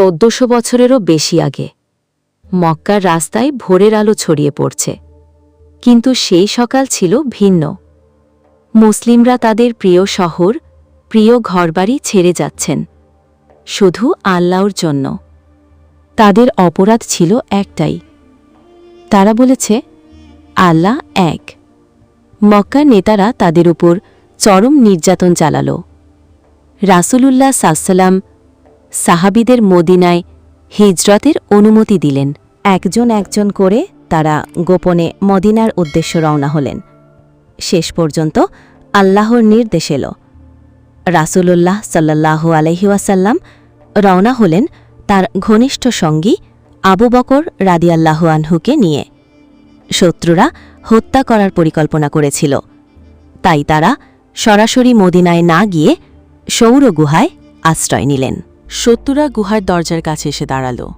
চোদ্দশো বছরেরও বেশি আগে। মক্কার রাস্তায় ভোরের আলো ছড়িয়ে পড়ছে। কিন্তু সেই সকাল ছিল ভিন্ন। মুসলিমরা তাদের প্রিয় শহর, প্রিয় ঘরবাড়ি ছেড়ে যাচ্ছেন। শুধু আল্লাহর জন্য। তাদের অপরাধ ছিল একটাই। তারা বলেছে, আল্লাহ এক। মক্কার নেতারা তাদের উপর চরম নির্যাতন চালাল। রাসূলুল্লাহ সাল্লাম সাহাবিদের মদিনায় হিজরতের অনুমতি দিলেন। একজন একজন করে তারা গোপনে মদিনার উদ্দেশ্য রওনা হলেন। শেষ পর্যন্ত আল্লাহর নির্দেশ এল। রাসূলুল্লাহ সাল্লাহ আলহিউসাল্লাম রওনা হলেন তার ঘনিষ্ঠ সঙ্গী আবু বকর রাদিয়াল্লাহু আনহুকে নিয়ে। শত্রুরা হত্যা করার পরিকল্পনা করেছিল। তাই তারা সরাসরি মদিনায় না গিয়ে সৌর গুহায় আশ্রয় নিলেন। শত্রুরা গুহার দরজার কাছে এসে দাঁড়াল।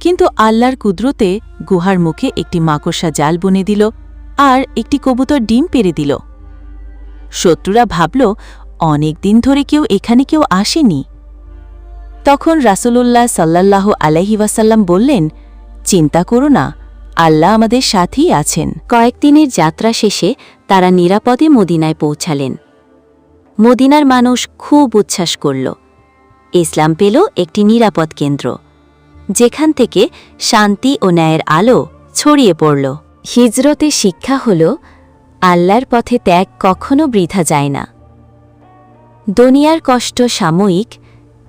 কিন্তু আল্লাহর কুদরতে গুহার মুখে একটি মাকড়সা জাল বুনে দিল আর একটি কবুতর ডিম পেরে দিল। শত্রুরা ভাবল, অনেক দিন ধরে কেউ এখানে কেউ আসেনি। তখন রাসূলুল্লাহ সাল্লাল্লাহ আলহিবাসাল্লাম বললেন, চিন্তা করো না, আল্লাহ আমাদের সাথেই আছেন। কয়েকদিনের যাত্রা শেষে তারা নিরাপদে মদিনায় পৌঁছালেন। মদিনার মানুষ খুব উচ্ছ্বাস করল। ইসলাম পেল একটি নিরাপদ কেন্দ্র, যেখান থেকে শান্তি ও ন্যায়ের আলো ছড়িয়ে পড়ল। হিজরতে শিক্ষা হল, আল্লাহর পথে ত্যাগ কখনো বৃথা যায় না। দুনিয়ার কষ্ট সাময়িক,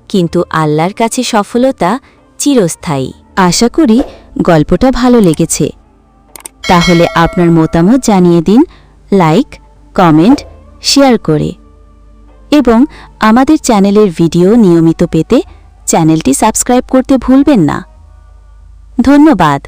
কিন্তু আল্লাহর কাছে সফলতা চিরস্থায়ী। আশা করি গল্পটা ভালো লেগেছে। তাহলে আপনার মতামত জানিয়ে দিন, লাইক, কমেন্ট, শেয়ার করে। এবং আমাদের চ্যানেলের ভিডিও নিয়মিত পেতে চ্যানেলটি সাবস্ক্রাইব করতে ভুলবেন না। ধন্যবাদ।